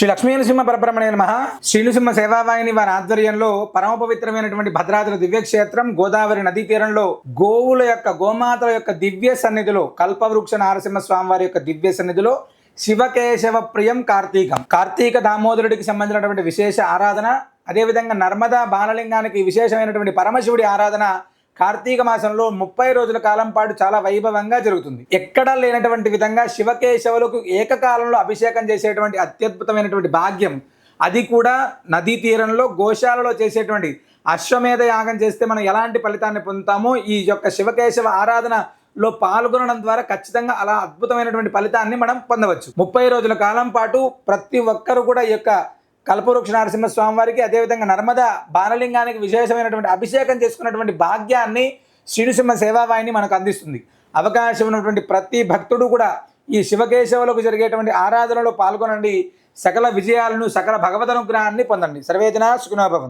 శ్రీ లక్ష్మీ నృసింహ పరబ్రహ్మణే నమ. శ్రీ సేవావాహిని వారి ఆధ్వర్యంలో పరమ పవిత్రమైనటువంటి భద్రాద్రి దివ్యక్షేత్రం గోదావరి నదీ తీరంలో గోవుల యొక్క గోమాతల యొక్క దివ్య సన్నిధిలో కల్పవృక్ష నారసింహ స్వామి వారి యొక్క దివ్య సన్నిధిలో శివకేశవ ప్రియం కార్తీకం. కార్తీక దామోదరుడికి సంబంధించినటువంటి విశేష ఆరాధన అదేవిధంగా నర్మదా బాలలింగానికి విశేషమైనటువంటి పరమశివుడి ఆరాధన కార్తీక మాసంలో ముప్పై రోజుల కాలం పాటు చాలా వైభవంగా జరుగుతుంది. ఎక్కడా లేనటువంటి విధంగా శివకేశవులకు ఏకకాలంలో అభిషేకం చేసేటువంటి అత్యద్భుతమైనటువంటి భాగ్యం. అది కూడా నదీ తీరంలో గోశాలలో చేసేటువంటి అశ్వమేధ యాగం చేస్తే మనం ఎలాంటి ఫలితాన్ని పొందుతామో ఈ యొక్క శివకేశవ ఆరాధనలో పాల్గొనడం ద్వారా ఖచ్చితంగా అలా అద్భుతమైనటువంటి ఫలితాన్ని మనం పొందవచ్చు. ముప్పై రోజుల కాలం పాటు ప్రతి ఒక్కరు కూడా ఈ యొక్క కల్పవృక్ష నరసింహ స్వామి వారికి అదేవిధంగా నర్మద బాణలింగానికి విశేషమైనటువంటి అభిషేకం చేసుకున్నటువంటి భాగ్యాన్ని శ్రీనృసింహ సేవావాహిని మనకు అందిస్తుంది. అవకాశం ఉన్నటువంటి ప్రతి భక్తుడు కూడా ఈ శివకేశవులకు జరిగేటువంటి ఆరాధనలో పాల్గొనండి. సకల విజయాలను సకల భగవద్ అనుగ్రహాన్ని పొందండి. సర్వేజన సుఖినోభవం